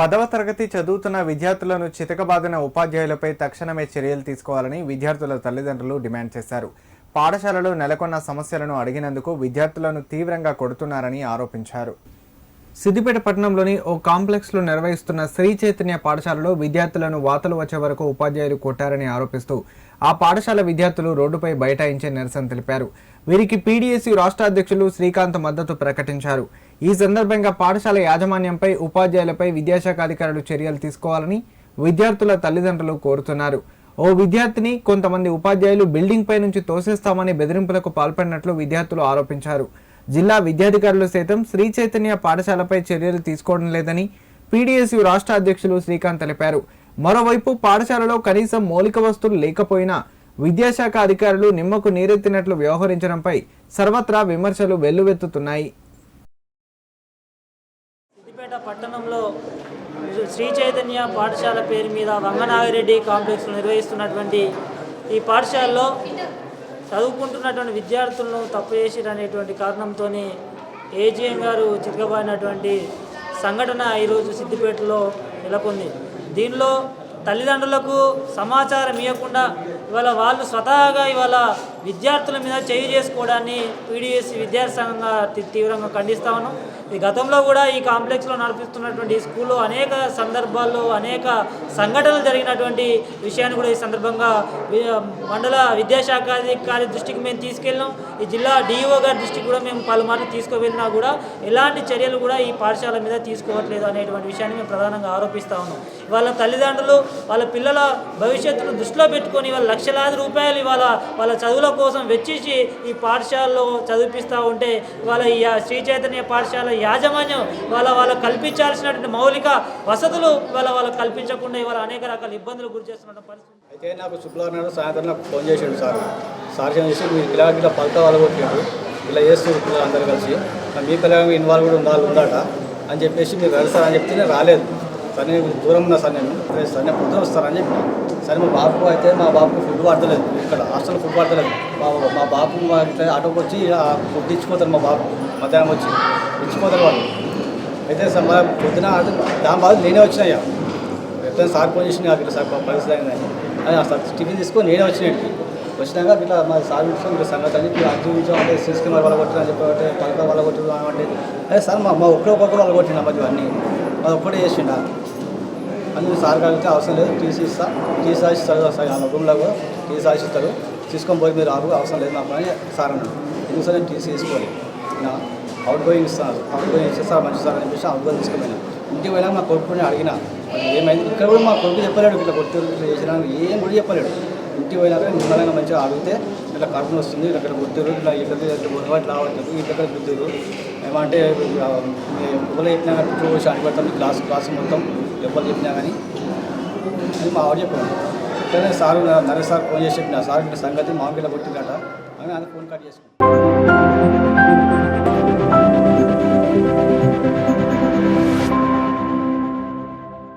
పదవ తరగతి చదువుతున్న విద్యార్థులను చితకబాదిన ఉపాధ్యాయులపై తక్షణమే చర్యలు తీసుకోవాలని విద్యార్థుల తల్లిదండ్రులు డిమాండ్ చేశారు. పాఠశాలలో నెలకొన్న సమస్యలను అడిగినందుకు విద్యార్థులను తీవ్రంగా కొడుతున్నారని ఆరోపించారు. సిద్దిపేట పట్టణంలోని ఓ కాంప్లెక్స్లో నిర్వహిస్తున్న శ్రీ చైతన్య పాఠశాలలో విద్యార్థులను వాతలు వచ్చే వరకు ఉపాధ్యాయులు కొట్టారని ఆరోపిస్తూ ఆ పాఠశాల విద్యార్థులు రోడ్డుపై బైఠాయించే నిరసన తెలిపారు. వీరికి పీడీఎస్సీ రాష్ట్ర అధ్యక్షులు శ్రీకాంత్ మద్దతు ప్రకటించారు. ఈ సందర్భంగా పాఠశాల యాజమాన్యంపై ఉపాధ్యాయులపై విద్యాశాఖ అధికారులు చర్యలు తీసుకోవాలని విద్యార్థుల తల్లిదండ్రులు కోరుతున్నారు. ఓ విద్యార్థిని కొంతమంది ఉపాధ్యాయులు బిల్డింగ్ పై నుంచి తోసేస్తామని బెదిరింపులకు పాల్పడినట్లు విద్యార్థులు ఆరోపించారు. జిల్లా విద్యాధికారులు సైతం శ్రీ చైతన్య పాఠశాలపై చర్యలు తీసుకోవడం లేదని పీడీఎస్యు రాష్ట్ర అధ్యక్షులు శ్రీకాంత్ తెలిపారు. మరోవైపు పాఠశాలలో కనీసం మౌలిక వస్తువులు లేకపోయినా విద్యాశాఖ అధికారులు నిమ్మకు నీరెత్తినట్లు వ్యవహరించడంపై సర్వత్రా విమర్శలు వెల్లువెత్తుతున్నాయి సిద్దిపేట పట్టణంలో శ్రీ చైతన్య పాఠశాల పేరు మీద రంగనాగిరెడ్డి కాంప్లెక్స్ నిర్వహిస్తున్నటువంటి ఈ పాఠశాలలో చదువుకుంటున్నటువంటి విద్యార్థులను తప్పు చేసిరనేటువంటి కారణంతో ఏజీఎం గారు చితకబడినటువంటి సంఘటన ఈరోజు సిద్దిపేటలో నెలకొంది. దీనిలో తల్లిదండ్రులకు సమాచారం ఇవ్వకుండా ఇవాళ వాళ్ళు స్వతహాగా ఇవాళ విద్యార్థుల మీద చేయి చేసుకోవడాన్ని పీడిఎస్ విద్యార్థి సంఘంగా తీవ్రంగా ఖండిస్తా ఉన్నాం. ఈ గతంలో కూడా ఈ కాంప్లెక్స్లో నడిపిస్తున్నటువంటి ఈ స్కూల్లో అనేక సందర్భాల్లో అనేక సంఘటనలు జరిగినటువంటి విషయాన్ని కూడా ఈ సందర్భంగా మండల విద్యాశాఖ అధికారి దృష్టికి మేము తీసుకెళ్ళాం. ఈ జిల్లా డిఈఓ గారి దృష్టికి కూడా మేము పలుమార్లు తీసుకువెళ్ళినా కూడా ఎలాంటి చర్యలు కూడా ఈ పాఠశాల మీద తీసుకోవట్లేదు అనేటువంటి విషయాన్ని మేము ప్రధానంగా ఆరోపిస్తా ఉన్నాం. వాళ్ళ తల్లిదండ్రులు వాళ్ళ పిల్లల భవిష్యత్తును దృష్టిలో పెట్టుకొని వాళ్ళ లక్షలాది రూపాయలు ఇవాళ వాళ్ళ చదువుల కోసం వెచ్చించి ఈ పాఠశాలలో చదివిపిస్తూ ఉంటే వాళ్ళ ఈ శ్రీ చైతన్య పాఠశాల యాజమాన్యం వాళ్ళ వాళ్ళకు కల్పించాల్సినటువంటి మౌలిక వసతులు వాళ్ళ వాళ్ళకి కల్పించకుండా ఇవాళ అనేక రకాల ఇబ్బందులు గురి చేస్తున్న పరిస్థితి. అయితే నాకు శుక్రవారం సాయంత్రం నాకు ఫోన్ చేసాడు సార్. సార్ చేసి మీరు ఇలా ఇలా పలక వాళ్ళు ఇలా చేస్తారు పిల్లలు అందరు కలిసి. మీ పిల్లలు ఇన్వాల్వ్ కూడా ఉండాలి ఉందట అని చెప్పేసి మీరు వెళ్తారని అని చెప్తే నేను రాలేదు. సరే నేను దూరం ఉన్నా సార్ నేను. "సరే నేను పొద్దున వస్తానని చెప్పి. సరే మా బాబుకు అయితే మా బాబుకు ఫుడ్ పడతలేదు ఇక్కడ హాస్టల్ ఫుడ్ పడతలేదు మా మా బాబు మా ఇట్లా ఆటోకి వచ్చి ఫుడ్ ఇచ్చిపోతారు మా బాబు. మధ్యాహ్నం వచ్చి. ఇచ్చిపోతారు వాళ్ళు అయితే సార్ మా పొద్దున దాని బాధ నేనే వచ్చినాయ్యా. ఎప్పుడైనా సార్ ఫోన్ చేసి ఇట్లా సార్ పరిస్థితి అయిందని అని. ఆ సార్ టిఫిన్ తీసుకొని నేనే వచ్చినట్టు వచ్చినాక ఇట్లా మా సార్ విషయం ఇట్లా సంగతి అని చెప్పి అర్థం విషయం అంటే సీసీ వాళ్ళ కొట్టిన చెప్పి పలక వాళ్ళ కొట్టిన అంటే అదే సార్ మా మా ఒక్కడే ఒక్కొక్కరు వాళ్ళ కొట్టిన మధ్య అన్నీ అది ఒక్కటే చేసిండ. అని సార్ కలిగితే అవసరం లేదు. టీసీ ఇస్తా. టీసీ రాసిస్తారు సార్. ఆ రూమ్లో కూడా టీసీ రాసిస్తారు తీసుకొని పోయి మీరు ఆరు అవసరం లేదు నా అని సార్ అన్నాడు. ఎందుకు సార్ నేను టీసీ తీసుకోవాలి? నా అవుట్ గోయింగ్ ఇస్తాను. అవుట్ గోయింగ్ ఇచ్చేస్తారు మంచి సార్ అని చెప్పేసి అవుట్ గోయింగ్ తీసుకుపోయినా. ఇంటికి పోయినా నా కొడుకుని అడిగినా. ఏమైంది? ఇక్కడ కూడా మా కొడుకు చెప్పలేడు ఇట్లా కొట్టారు ఇట్లా చేసినా ఏం కూడా చెప్పలేడు. ఇంటికి పోయినాక నిమ్మలంగా మంచిగా అడిగితే ఇట్లా కడుపున వస్తుంది ఇక్కడ గుర్తురు ఇట్లా ఇట్లా ఇట్లా ఇట్లా రావట్లేదు ఇట్లా గుర్తురు ఏమంటే ఎవరు చెప్పినా కానీ ఇట్లా వచ్చి క్లాస్ క్లాస్ మొత్తం ఎవరు చెప్పినా కానీ. అని మా ఆవిడ చెప్పాను ఇట్లనే సార్ నరేష్ సార్ ఫోన్ చేసి చెప్పిన సార్ ఇట్లా సంగతి మామిడిలో కొట్టిందట అని ఆయన ఫోన్ కట్ చేసుకున్నాను